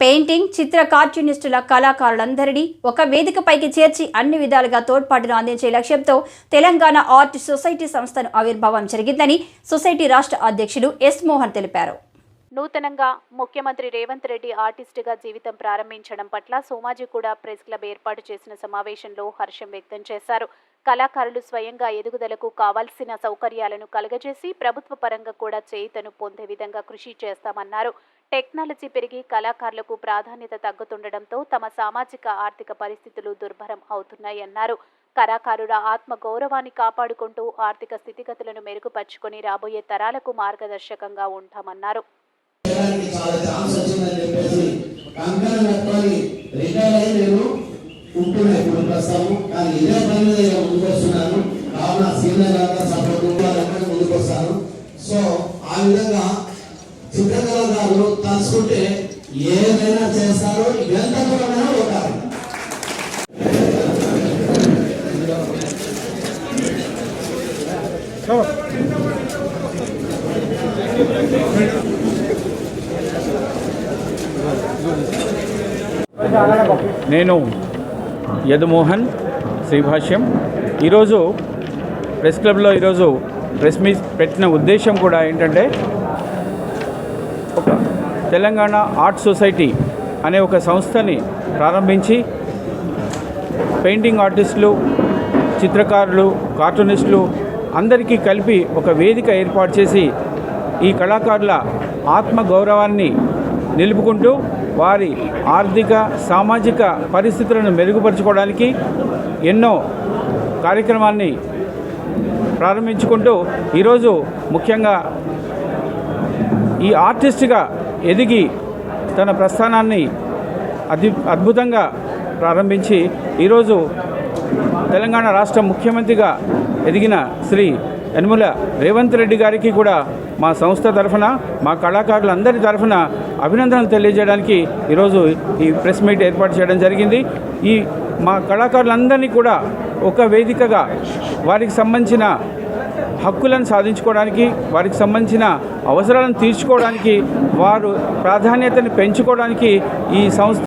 Painting చిత్ర కార్టూనిస్టుల కళాకారులందరినీ ఒక వేదికపైకి చేర్చి అన్ని విధాలుగా తోడ్పాటును అందించే లక్ష్యంతో తెలంగాణ ఆర్ట్ సొసైటీ సంస్థను ఆవిర్భావం జరిగిందని సొసైటీ రాష్ట్ర అధ్యక్షుడు ఎస్ మోహన్ తెలిపారు. నూతనంగా ముఖ్యమంత్రి రేవంత్ రెడ్డి ఆర్టిస్టుగా జీవితం ప్రారంభించడం పట్ల సోమాజీ కూడా ప్రెస్ క్లబ్ ఏర్పాటు చేసిన సమావేశంలో హర్షం వ్యక్తం చేశారు. కళాకారులు స్వయంగా ఎదుగుదలకు కావాల్సిన సౌకర్యాలను కలుగజేసి ప్రభుత్వ పరంగా కూడా చేయితను పొందే విధంగా కృషి చేస్తామన్నారు. టెక్నాలజీ పెరిగి కళాకారులకు ప్రాధాన్యత తగ్గుతుండటంతో తమ సామాజిక ఆర్థిక పరిస్థితులు దుర్భరం అవుతున్నాయన్నారు కళాకారుల ఆత్మ గౌరవాన్ని కాపాడుకుంటూ ఆర్థిక స్థితిగతులను మెరుగుపరుచుకొని రాబోయే తరాలకు మార్గదర్శకంగా ఉంటామన్నారు. ఇప్పుడు ప్రస్తుతం కానీ ఇదే పని మీద వస్తున్నాను కావున సీనియర్ సపోర్ట్ తలుచుకుంటే ఏదైనా చేస్తారో ఎంత దూరమైనా పోతారు నేను యదుమోహన్ శ్రీభాష్యం. ఈరోజు ప్రెస్ క్లబ్లో ఈరోజు ప్రెస్ మీట్ పెట్టిన ఉద్దేశం కూడా ఏంటంటే ఒక తెలంగాణ ఆర్ట్ సొసైటీ అనే ఒక సంస్థని ప్రారంభించి పెయింటింగ్ ఆర్టిస్టులు చిత్రకారులు కార్టూనిస్టులు అందరికీ కలిపి ఒక వేదిక ఏర్పాటు చేసి ఈ కళాకారుల ఆత్మ గౌరవాన్ని నిలుపుకుంటూ వారి ఆర్థిక సామాజిక పరిస్థితులను మెరుగుపరచుకోవడానికి ఎన్నో కార్యక్రమాన్ని ప్రారంభించుకుంటూ ఈరోజు ముఖ్యంగా ఈ ఆర్టిస్ట్గా ఎదిగి తన ప్రస్థానాన్ని అతి అద్భుతంగా ప్రారంభించి ఈరోజు తెలంగాణ రాష్ట్ర ముఖ్యమంత్రిగా ఎదిగిన శ్రీ యనుమల రేవంత్ రెడ్డి గారికి కూడా మా సంస్థ తరఫున మా కళాకారులందరి తరఫున అభినందనలు తెలియజేయడానికి ఈరోజు ఈ ప్రెస్ మీట్ ఏర్పాటు చేయడం జరిగింది. ఈ మా కళాకారులందరినీ కూడా ఒక వేదికగా వారికి సంబంధించిన హక్కులను సాధించుకోవడానికి వారికి సంబంధించిన అవసరాలను తీర్చుకోవడానికి వారు ప్రాధాన్యతను పెంచుకోవడానికి ఈ సంస్థ